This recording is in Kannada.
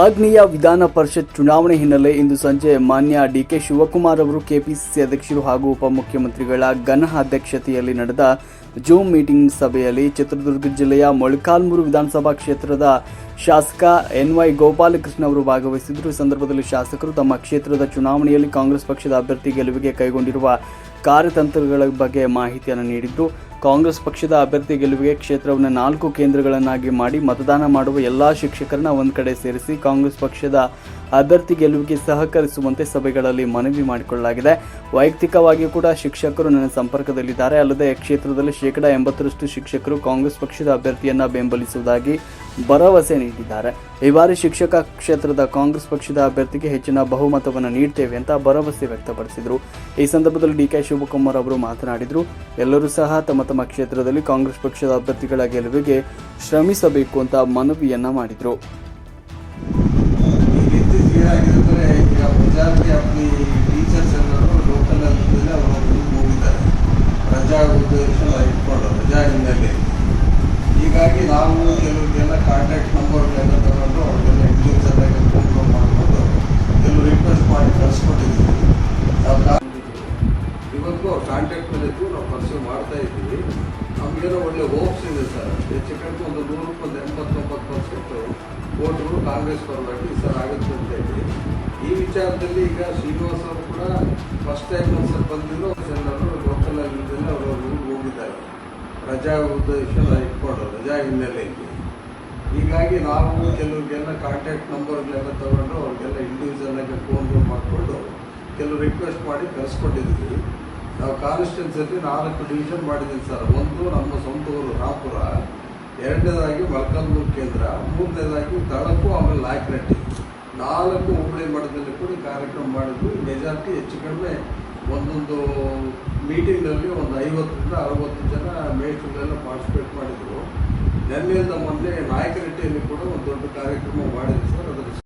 ಆಗ್ನೇಯ ವಿಧಾನ ಪರಿಷತ್ ಚುನಾವಣೆ ಹಿನ್ನೆಲೆ ಇಂದು ಸಂಜೆ ಮಾನ್ಯ ಡಿಕೆ ಶಿವಕುಮಾರ್ ಅವರು ಕೆಪಿಸಿಸಿ ಅಧ್ಯಕ್ಷರು ಹಾಗೂ ಉಪಮುಖ್ಯಮಂತ್ರಿಗಳ ಘನ ಅಧ್ಯಕ್ಷತೆಯಲ್ಲಿ ನಡೆದ ಜೂಮ್ ಮೀಟಿಂಗ್ ಸಭೆಯಲ್ಲಿ ಚಿತ್ರದುರ್ಗ ಜಿಲ್ಲೆಯ ಮೊಳಕಾಲ್ಮೂರು ವಿಧಾನಸಭಾ ಕ್ಷೇತ್ರದ ಶಾಸಕ ಎನ್ ವೈ ಗೋಪಾಲಕೃಷ್ಣ ಅವರು ಭಾಗವಹಿಸಿದ್ದರು. ಈ ಸಂದರ್ಭದಲ್ಲಿ ಶಾಸಕರು ತಮ್ಮ ಕ್ಷೇತ್ರದ ಚುನಾವಣೆಯಲ್ಲಿ ಕಾಂಗ್ರೆಸ್ ಪಕ್ಷದ ಅಭ್ಯರ್ಥಿ ಗೆಲುವಿಗೆ ಕೈಗೊಂಡಿರುವ ಕಾರ್ಯತಂತ್ರಗಳ ಬಗ್ಗೆ ಮಾಹಿತಿಯನ್ನು ನೀಡಿದ್ದು ಕಾಂಗ್ರೆಸ್ ಪಕ್ಷದ ಅಭ್ಯರ್ಥಿ ಗೆಲುವಿಗೆ ಕ್ಷೇತ್ರವನ್ನು ನಾಲ್ಕು ಕೇಂದ್ರಗಳನ್ನಾಗಿ ಮಾಡಿ ಮತದಾನ ಮಾಡುವ ಎಲ್ಲಾ ಶಿಕ್ಷಕರನ್ನ ಒಂದು ಕಡೆ ಸೇರಿಸಿ ಕಾಂಗ್ರೆಸ್ ಪಕ್ಷದ ಅಭ್ಯರ್ಥಿ ಗೆಲುವಿಗೆ ಸಹಕರಿಸುವಂತೆ ಸಭೆಗಳಲ್ಲಿ ಮನವಿ ಮಾಡಿಕೊಳ್ಳಲಾಗಿದೆ. ವೈಯಕ್ತಿಕವಾಗಿ ಕೂಡ ಶಿಕ್ಷಕರು ನನ್ನ ಸಂಪರ್ಕದಲ್ಲಿದ್ದಾರೆ. ಅಲ್ಲದೆ ಕ್ಷೇತ್ರದಲ್ಲಿ ಶೇಕಡಾ ಎಂಬತ್ತರಷ್ಟು ಶಿಕ್ಷಕರು ಕಾಂಗ್ರೆಸ್ ಪಕ್ಷದ ಅಭ್ಯರ್ಥಿಯನ್ನ ಬೆಂಬಲಿಸುವುದಾಗಿ ಭರವಸೆ ನೀಡಿದ್ದಾರೆ. ಈ ಬಾರಿ ಶಿಕ್ಷಕ ಕ್ಷೇತ್ರದ ಕಾಂಗ್ರೆಸ್ ಪಕ್ಷದ ಅಭ್ಯರ್ಥಿಗೆ ಹೆಚ್ಚಿನ ಬಹುಮತವನ್ನು ನೀಡ್ತೇವೆ ಅಂತ ಭರವಸೆ ವ್ಯಕ್ತಪಡಿಸಿದರು. ಈ ಸಂದರ್ಭದಲ್ಲಿ ಡಿ ಕೆ ಶಿವಕುಮಾರ್ ಅವರು ಮಾತನಾಡಿದರು. ಎಲ್ಲರೂ ಸಹ ತಮ್ಮ ತಮ್ಮ ಕ್ಷೇತ್ರದಲ್ಲಿ ಕಾಂಗ್ರೆಸ್ ಪಕ್ಷದ ಅಭ್ಯರ್ಥಿಗಳ ಗೆಲುವಿಗೆ ಶ್ರಮಿಸಬೇಕು ಅಂತ ಮನವಿಯನ್ನ ಮಾಡಿದರು. ರಜಾ ಉದ್ದೇಶ ಇಟ್ಕೊಂಡು, ರಜಾ ಹಿನ್ನೆಲೆ. ಹೀಗಾಗಿ ನಾವು ಕೆಲವರಿಗೆಲ್ಲ ನಂಬರ್ಗಳೆಲ್ಲ ತಗೊಂಡು ಅವ್ರಿಗೆಲ್ಲ ಇಂಡಿವಿಜುವಲ್ ಆಗಿ ಫೋನ್ ಮಾಡಿಕೊಂಡು ಕೆಲವು ರಿಕ್ವೆಸ್ಟ್ ಮಾಡಿ ಕಳಿಸ್ಕೊಟ್ಟಿದ್ದೀವಿ ನಾವು ಕಾ- ಇವತ್ತು ಅವ್ರ ಕಾಂಟ್ಯಾಕ್ಟಲ್ಲಿದ್ದು ನಾವು ಪರ್ಸ್ಯೂ ಮಾಡ್ತಾ ಇದ್ದೀವಿ. ನಮಗೇನೋ ಒಳ್ಳೆ ಹೋಪ್ಸ್ ಇದೆ ಸರ್. ಹೆಚ್ಚು ಕಡಿಮೆ ಒಂದು ನೂರಕ್ಕೆ ಒಂದು ಎಂಬತ್ತೊಂಬತ್ತು ಪರ್ಸೆಂಟು ವೋಟ್ಗಳು ಕಾಂಗ್ರೆಸ್ ಪರವಾಗಿ ಈ ಸರ್ ಆಗುತ್ತೆ ಅಂತ ಹೇಳಿ. ಈ ವಿಚಾರದಲ್ಲಿ ಈಗ ಶ್ರೀನಿವಾಸ್ ಅವರು ಕೂಡ ಫಸ್ಟ್ ಟೈಮ್ ಒಂದ್ಸಲ ಬಂದಿದ್ರು. ಜನರು ಲೋಕಲ್ ಆಗಿದ್ದೆಲ್ಲ ಅವರು ಹೋಗಿದ್ದಾರೆ. ರಜಾ ಉದ್ದೇಶ ಇಟ್ಕೊಂಡು, ರಜಾ ಹಿನ್ನೆಲೆಯಲ್ಲಿ ಹೀಗಾಗಿ ನಾವು ಕೆಲವ್ರಿಗೆಲ್ಲ ಕಾಂಟ್ಯಾಕ್ಟ್ ನಂಬರ್ಗಳೆಲ್ಲ ತಗೊಂಡು ಅವ್ರಿಗೆಲ್ಲ ಇಂಡಿವಿಜುವಲ್ ಆಗಿ ಫೋನ್ ಮಾಡಿಕೊಂಡು ಕೆಲವು ರಿಕ್ವೆಸ್ಟ್ ಮಾಡಿ ಕಳಿಸ್ಕೊಟ್ಟಿದ್ದೀವಿ. ನಾವು ಕಾನ್ಸ್ಟಿಟ್ಯೂನ್ಸಿಯಲ್ಲಿ ನಾಲ್ಕು ಡಿವಿಷನ್ ಮಾಡಿದ್ದೀನಿ ಸರ್ ಒಂದು ನಮ್ಮ ಸ್ವಂತ ಊರು ರಾಪುರ, ಎರಡನೇದಾಗಿ ಮೊಳಕಾಲ್ಮೂರು ಕೇಂದ್ರ, ಮೂರನೇದಾಗಿ ತಳಕು ಆಮೇಲೆ ನಾಯಕನಹಟ್ಟಿ ನಾಲ್ಕು ಹೋಬಳಿ ಮಠದಲ್ಲಿ ಕೂಡ ಕಾರ್ಯಕ್ರಮ ಮಾಡಿದ್ವಿ. ಮೆಜಾರಿಟಿ ಹೆಚ್ಚು ಕಡಿಮೆ ಒಂದೊಂದು ಮೀಟಿಂಗ್ನಲ್ಲಿ ಒಂದು ಐವತ್ತರಿಂದ ಅರವತ್ತು ಜನ ಮೇಷ್ಟ್ರುಗಳೆಲ್ಲ ಪಾರ್ಟಿಸಿಪೇಟ್ ಮಾಡಿದರು. ನಿನ್ನೆಯಿಂದ ಮೊನ್ನೆ ನಾಯಕರೆಡ್ಡಿಯಲ್ಲಿ ಕೂಡ ಒಂದು ದೊಡ್ಡ ಕಾರ್ಯಕ್ರಮ ಮಾಡಿದ್ವಿ ಸರ್